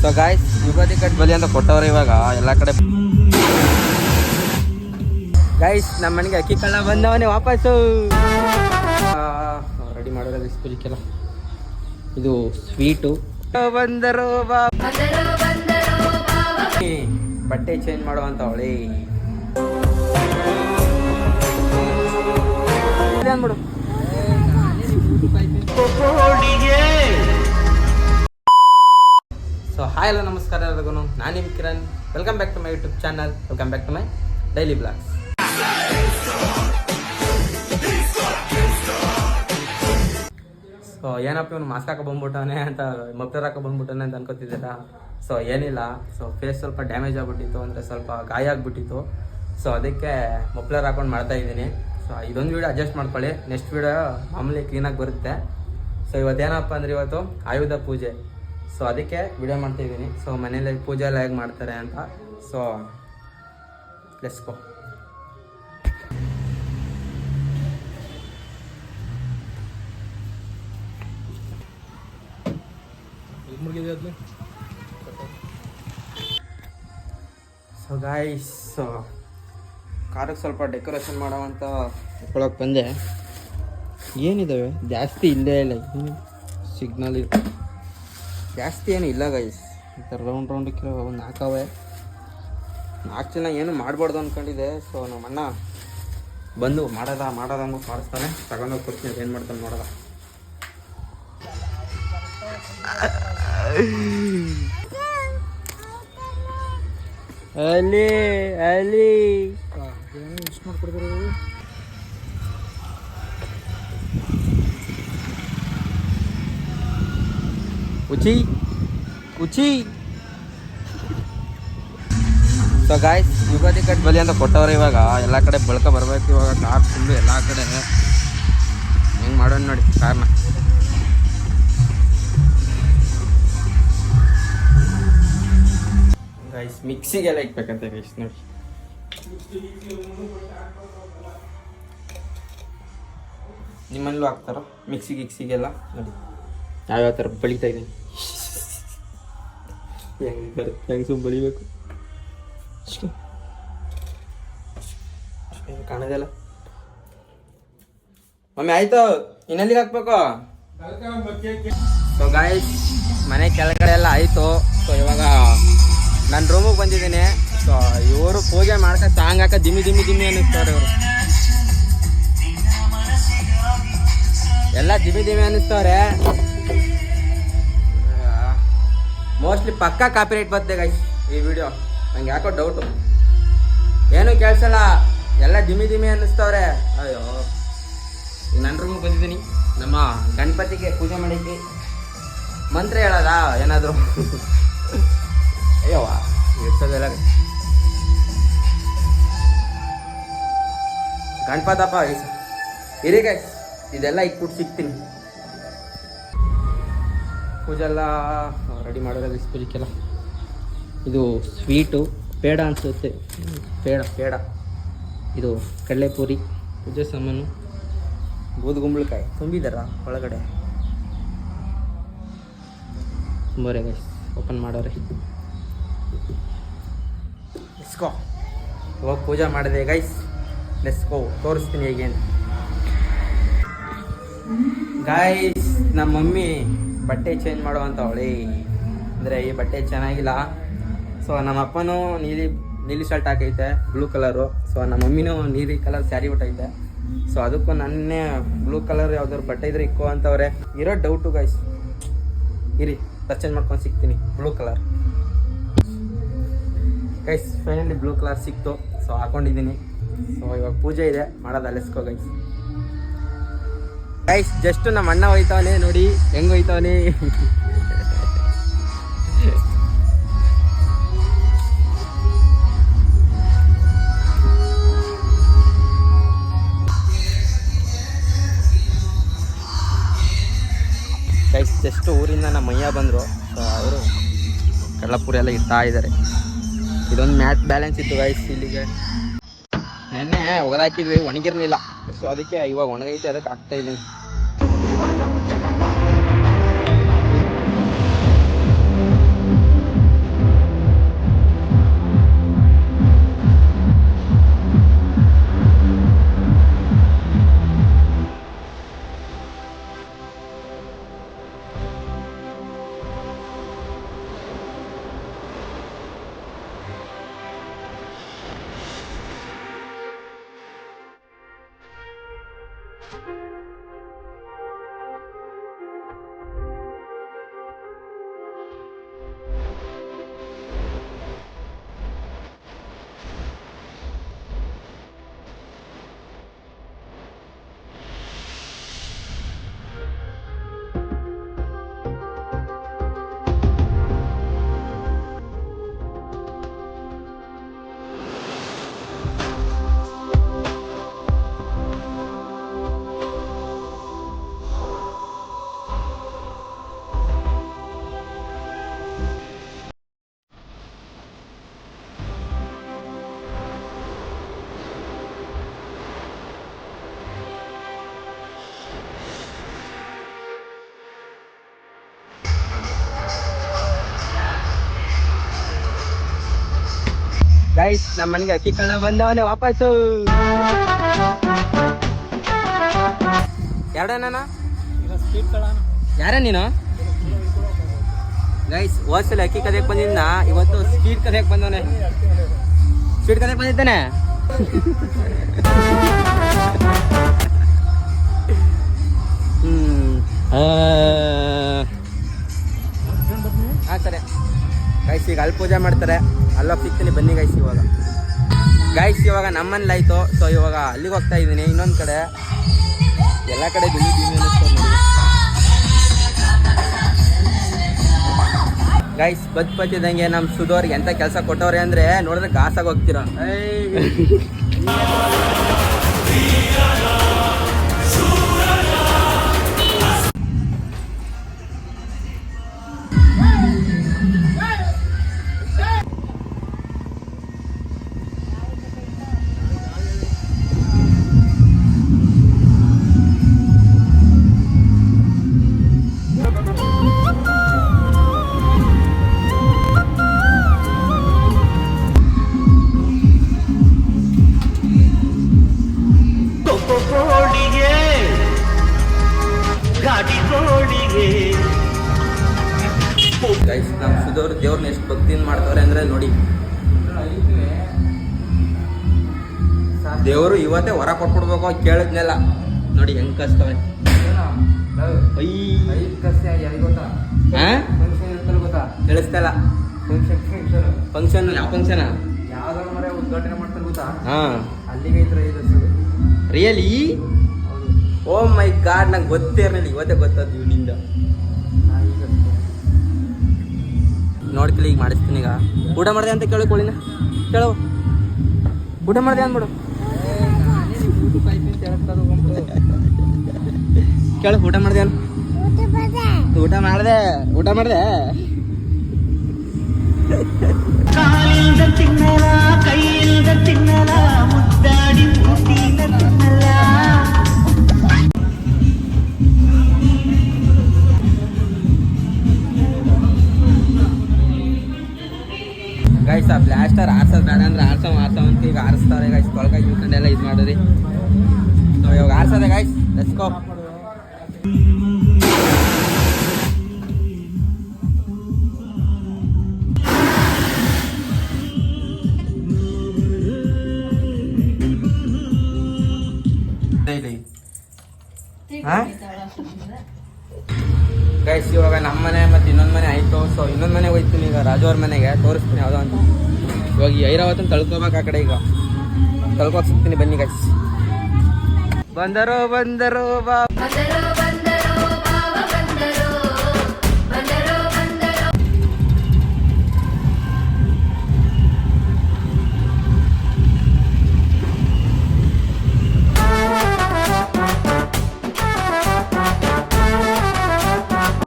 So guys Ugadi cut ಬಲಿ ಅಂತ ಕೊಟ್ಟವ್ರೆ ಇವಾಗ ಎಲ್ಲ ಕಡೆ ಗಾಯ್ಸ್ ನಮ್ಮ ಮನೆಗೆ ಅಕ್ಕಿ ಕಳ್ಳ ಬಂದವನೇ ವಾಪಸ್ಸು ರೆಡಿ ಮಾಡೋದು ಇಸ್ಪೂಜಿಕ್ಕೆಲ್ಲ ಇದು ಸ್ವೀಟು ಬಂದರು ಬಟ್ಟೆ ಚೇಂಜ್ ಮಾಡುವಂತ ಅವಳಿ ಅಂದ್ಬಿಡು ಹಾಯ್ ಹಲೋ ನಮಸ್ಕಾರ ಎಲ್ಲರಿಗೂ ನಾನು ನಿಮ್ Kiran. Welcome back to my YouTube channel welcome back to my daily vlogs so ಏನಪ್ಪ ಇವನು ಮಾಸ್ಕ್ ಹಾಕೋ ಬಂದ್ಬಿಟ್ಟವನೆ ಅಂತ ಮಫ್ಲರ್ ಹಾಕೋ ಬಂದ್ಬಿಟ್ಟವನೆ ಅಂತ ಅನ್ಕೋತಿದ್ದೀರಾ? ಸೊ ಏನಿಲ್ಲ. ಸೊ ಫೇಸ್ ಸ್ವಲ್ಪ ಡ್ಯಾಮೇಜ್ ಆಗಿಬಿಟ್ಟಿತ್ತು, ಅಂದರೆ ಸ್ವಲ್ಪ ಗಾಯ ಆಗಿಬಿಟ್ಟಿತ್ತು. ಸೊ ಅದಕ್ಕೆ ಮಫ್ಲರ್ ಹಾಕೊಂಡು ಮಾಡ್ತಾ ಇದ್ದೀನಿ. ಸೊ ಇದೊಂದು ವೀಡಿಯೋ ಅಡ್ಜಸ್ಟ್ ಮಾಡ್ಕೊಳ್ಳಿ. ನೆಕ್ಸ್ಟ್ ವೀಡಿಯೋ ಮಾಮೂಲಿ ಕ್ಲೀನಾಗಿ ಬರುತ್ತೆ. ಸೊ ಇವತ್ತೇನಪ್ಪ ಅಂದರೆ ಇವತ್ತು ಆಯುಧ ಪೂಜೆ. ಸೊ ಅದಕ್ಕೆ ವಿಡಿಯೋ ಮಾಡ್ತಾ ಇದ್ದೀನಿ ಸೊ ಮನೇಲಿ ಪೂಜೆ ಎಲ್ಲ ಹೇಗೆ ಮಾಡ್ತಾರೆ ಅಂತ. So let's go so guys ಕಾರಕ್ಕೆ ಸ್ವಲ್ಪ ಡೆಕೋರೇಷನ್ ಮಾಡೋವಂತ ಇಟ್ಕೊಳಕ್ಕೆ ಬಂದೆ. ಏನಿದಾವೆ? ಜಾಸ್ತಿ ಇಲ್ಲೇ ಇಲ್ಲ. ಸಿಗ್ನಲ್ ಜಾಸ್ತಿ ಏನು ಇಲ್ಲ ಗೈಸ್ ಈ ಥರ ರೌಂಡ್ ಕಿಲೋ ಒಂದು ನಾಲ್ಕವೆ ನಾಲ್ಕು ಜನ ಏನು ಮಾಡಬಾರ್ದು ಅಂದ್ಕೊಂಡಿದ್ದೆ ಸೊ ನಮ್ಮ ಅಣ್ಣ ಬಂದು ಮಾಡೋದ ಮಾಡೋದ ಅಂದ್ಬಿಟ್ಟು ಮಾಡಿಸ್ತಾನೆ. ತಗೊಂಡೋಗಿ ಕೊಡ್ತೀನಿ. ಏನು ಮಾಡ್ತಾನೆ ನೋಡೋದ ಅಲ್ಲಿ ಅಲ್ಲಿ. ಎಷ್ಟು ಮಾಡ್ಕೊಡ್ತಾರೆ ಉಚಿ ಉಚಿ ಸೊ ಗಾಯ್ಸ್ ಯುಗಾದಿ ಕಟ್ ಬಲಿ ಅಂತ ಕೊಟ್ಟವ್ರೆ ಇವಾಗ. ಎಲ್ಲ ಕಡೆ ಬಳಕ ಬರ್ಬೇಕು ಇವಾಗ. ಕಾರ್ ಫುಲ್ಲು ಎಲ್ಲ ಕಡೆ. ಹೆಂಗೆ ಮಾಡೋಣ ನೋಡಿ ಕಾರ್ನ ಗೈಸ್ ಮಿಕ್ಸಿಗೆಲ್ಲ ಇಕ್ಬೇಕಂತೆ ಗೈಸ್ ನೋಡಿ. ನಿಮ್ಮಲ್ಲೂ ಹಾಕ್ತಾರೋ? ಮಿಕ್ಸಿ ಗಿಕ್ಸಿಗೆಲ್ಲ ನೋಡಿ. ಯಾವ್ಯಾವ ಥರ ಬಳಿತಾ ಇದ್ದೀನಿ. ಹೆಂಗೆ ಬರುತ್ತೆ ಹೆಂಗೆ ಸುಮ್ಮ ಬಳಿಬೇಕು? ಕಾಣೋದಿಲ್ಲ ಮಮ್ಮಿ ಆಯ್ತು. ಇನ್ನೆಲ್ಲಿಗೆ ಹಾಕ್ಬೇಕು? ಸೊ ಗಾಯ್ಸ್ ಮನೆ ಕೆಳಗಡೆ ಎಲ್ಲ ಆಯಿತು. ಸೊ ಇವಾಗ ನನ್ನ ರೂಮಿಗೆ ಬಂದಿದ್ದೀನಿ. ಸೊ ಇವರು ಪೂಜೆ ಮಾಡ್ಕ ಸಾಂಗ್ ಹಾಕ ದಿಮ್ಮಿ ದಿಮ್ಮಿ ದಿಮ್ಮಿ ಅನ್ನಿಸ್ತಾರೆ ಇವರು. ಎಲ್ಲ ದಿಮ್ಮಿ ದಿಮ್ಮಿ ಅನ್ನಿಸ್ತವ್ರೆ ಮೋಸ್ಟ್ಲಿ ಪಕ್ಕಾ ಕಾಪಿ ರೈಟ್ ಬರ್ತದೆ ಗೈಸ್ ಈ ವಿಡಿಯೋ ನಂಗೆ ಯಾಕೋ ಡೌಟು ಏನು ಕೇಳಿಸಲ್ಲ. ಎಲ್ಲ ಧಿಮಿ ಧಿಮಿ ಅನ್ನಿಸ್ತವ್ರೆ. ಅಯ್ಯೋ. ನನ್ನ ರೂಮಿಗೆ ಬಂದಿದ್ದೀನಿ. ನಮ್ಮ ಗಣಪತಿಗೆ ಪೂಜೆ ಮಾಡಿದ್ವಿ ಮಂತ್ರ ಹೇಳೋದಾ? ಏನಾದರೂ? ಅಯ್ಯೋ ಇಡ್ಸೋದೆಲ್ಲ ಗಣಪತಪ್ಪ ಇರಿ ಗೈಸ್ ಇದೆಲ್ಲ ಇಟ್ಬಿಟ್ಟು ಸಿಗ್ತೀನಿ. ಪೂಜೆ ಎಲ್ಲ ರೆಡಿ ಮಾಡೋದ್ರಲ್ಲಿ ಪೂಜೆಗೆಲ್ಲ ಇದು ಸ್ವೀಟು, ಪೇಡ ಅನಿಸುತ್ತೆ. ಪೇಡ ಪೇಡ. ಇದು ಕಡಲೆಪುರಿ, ಪೂಜೆ ಸಾಮಾನು ಬೂದುಗುಂಬಳಕಾಯಿ ತುಂಬಿದಾರ ಒಳಗಡೆ? ತುಂಬರೆ ಗೈಸ್ ಓಪನ್ ಮಾಡೋರೆ. ಇಸ್ಕೋ ಇವಾಗ ಪೂಜೆ ಮಾಡಿದೆ ಗೈಸ್ ನೆಸ್ಕೋ ತೋರಿಸ್ತೀನಿ ಹೇಗೆ ಗಾಯ್ಸ್ ನಮ್ಮ ಮಮ್ಮಿ ಬಟ್ಟೆ ಚೇಂಜ್ ಮಾಡುವಂತ ಅವಳಿ. ಅಂದರೆ ಈ ಬಟ್ಟೆ ಚೆನ್ನಾಗಿಲ್ಲ. ಸೊ ನಮ್ಮ ಅಪ್ಪನೂ ನೀಲಿ ನೀಲಿ ಶರ್ಟ್ ಹಾಕೈತೆ ಬ್ಲೂ ಕಲರು ಸೊ ನಮ್ಮ ಮಮ್ಮಿನೂ ನೀಲಿ ಕಲರ್ ಸ್ಯಾರಿ ಉಟ್ಟೈತೆ. ಸೊ ಅದಕ್ಕೂ ನನ್ನೇ ಬ್ಲೂ ಕಲರ್ ಯಾವ್ದಾದ್ರು ಬಟ್ಟೆ ಇದ್ರೆ ಇಕ್ಕೋ ಅಂತವ್ರೆ. ಇರೋ ಡೌಟು ಗೈಸ್ ಇರಿ ಪರ್ಚೇಸ್ ಮಾಡ್ಕೊಂಡು ಸಿಗ್ತೀನಿ. Blue colour guys finally blue colour ಸಿಕ್ತು. ಸೊ ಹಾಕೊಂಡಿದ್ದೀನಿ. ಸೊ ಇವಾಗ ಪೂಜೆ ಇದೆ. ಮಾಡೋದು ಅಲೆಸ್ಕೋ ಗೈಸ್ ಗೈಸ್ ಜಸ್ಟ್ ನಮ್ಮ ಅಣ್ಣ ಹೋಯ್ತವನೆ ನೋಡಿ, ಹೆಂಗ್ ಹೋಯ್ತವನೆ. ಗೈಸ್ ಜಸ್ಟ್ ಊರಿಂದ ನಮ್ಮ ಮಯ್ಯ ಬಂದರು. ಸೊ ಅವರು ಕಡಲಪುರಿ ಎಲ್ಲ ಇರ್ತಾ ಇದ್ದಾರೆ ಇದೊಂದು ಮ್ಯಾಚ್ ಬ್ಯಾಲೆನ್ಸ್ ಇತ್ತು ಗೈಸ್ ಇಲ್ಲಿಗೆ. ನೆನ್ನೆ ಒಗದಾಕಿದ್ವಿ, ಒಣಗಿರ್ಲಿಲ್ಲ. ಸೊ ಅದಕ್ಕೆ ಇವಾಗ ಒಣಗೈತೆ, ಅದಕ್ಕೆ ಆಗ್ತಾ ಇದ್ದೀನಿ. ಗೈಸ್ ನಮ್ಮ ಮನೆಗೆ ಅಕ್ಕಿ ಕಳ್ಳ ಬಂದವನೇ ವಾಪಸ್ಸು ಕಳ ಯಾರ ನೀನು ಗೈಸ್ ಹೋದ್ಸಲ ಅಕ್ಕಿ ಕದಕ್ ಬಂದಿದ್ದ ಇವತ್ತು ಸ್ಪೀಡ್ ಕದಕ್ ಬಂದವನೆ ಸ್ಪೀಡ್ ಕದಕ್ ಬಂದಿದ್ದಾನೆ ಹ್ಮ್ ಗೈಸ್ ಈಗ ಅಲ್ಲಿ ಪೂಜೆ ಮಾಡ್ತಾರೆ. ಅಲ್ಲೋಗಿ ಸಿಗ್ತೀನಿ. ಬನ್ನಿ ಗೈಸ್ ಇವಾಗ. ಗೈಸ್ ಇವಾಗ ನಮ್ಮನೇಲಿ ಆಯ್ತು. ಸೊ ಇವಾಗ ಅಲ್ಲಿಗೆ ಹೋಗ್ತಾ ಇದ್ದೀನಿ. ಇನ್ನೊಂದು ಕಡೆ. ಎಲ್ಲ ಕಡೆ ಬಿಳಿ ಬೀಮಿ ಅನ್ನಿಸ್ತಾರೆ ನೋಡಿ ಗೈಸ್ ಬದ್ ನಮ್ಮ ಸುಧೋರ್ಗೆ ಎಂತ ಕೆಲಸ ಕೊಟ್ಟವ್ರೆ ಅಂದ್ರೆ ನೋಡಿದ್ರೆ ಗಾಸಾಗಿ ಹೋಗ್ತೀರಾ? ಸುಧೋರ್ ದೇವ್ರನ್ನ ಎಷ್ಟು ಭಕ್ತಿಯಿಂದ ಮಾಡ್ತವ್ರೆ ಅಂದ್ರೆ ನೋಡಿ. ದೇವರು ಇವತ್ತೇ ಹೊರ ಕೊಟ್ಬಿಡ್ಬೇಕು ಕೇಳಿದ್ನೆಲ್ಲ. ನೋಡಿ ಹೆಂಗ್ ಕಸ್ತವೆ ಕೇಳಿಸ್ತಲ್ಲ ಫಂಕ್ಷನ್ ಯಾವ ಫಂಕ್ಷನ್? ಉದ್ಘಾಟನೆ ಮಾಡ್ತಾರೆ ಗೊತ್ತಾ? ಹಾ. ಅಲ್ಲಿಗೆ ರಿಯಲಿ ಓ ಮೈ ಗಾಡ್ ನಂಗೆ ಗೊತ್ತೇ ಇರಲಿಲ್ಲ. ಇವತ್ತೇ ಗೊತ್ತಾದ್ ಇವನಿಂದ. ನೋಡ್ತಿಲ್ಲ ಈಗ ಮಾಡಿಸ್ತೀನಿ ಈಗ. ಊಟ ಮಾಡಿದೆ ಅಂತ ಕೇಳು ಕೋಳಿನ. ಕೇಳು. ಊಟ ಮಾಡಿದೆ ಅಂದ್ಬಿಡು. ಕೇಳು ಊಟ ಮಾಡಿದೆ. ಊಟ ಮಾಡಿದೆ ಊಟ ಮಾಡಿದೆ. ಬೇಡ ಅಂದ್ರೆ ಆರ್ಸೋ ಆರ್ಸೋ ಅಂತ ಈಗ ಆರಿಸ್ತಾರೆ ಗೈಸ್ ತೊಳ್ಕಾಗಿ ಇಳ್ಕೊಂಡೆಲ್ಲ ಇದು ಮಾಡಿರಿ ಸೊ ಇವಾಗ ಆರ್ಸದೆ ಗಾಯ್ಸ್ ಲೆಟ್ಸ್ ಗೋ ಗೈಸ್ ಇವಾಗ ನಮ್ಮ ಮನೆ ಮತ್ತೆ ಇನ್ನೊಂದು ಮನೆ ಆಯ್ತು. ಸೊ ಇನ್ನೊಂದು ಮನೆಗೆ ಹೋಯ್ತೀನಿ ಈಗ. ರಾಜು ಅವ್ರ ಮನೆಗೆ ತೋರಿಸ್ತೀನಿ ಯಾವುದೋ ಅಂತ. ಇವಾಗ ಈ ಐರಾವತನ ತಳ್ಕೋಬೇಕು ಆ ಕಡೆ ಈಗ. ತಳ್ಕೋಕ್ ಸಿಗ್ತೀನಿ ಬನ್ನಿ ಗಾಯ್ಸ್ ಬಂದರು ಬಂದರು ಬಾ.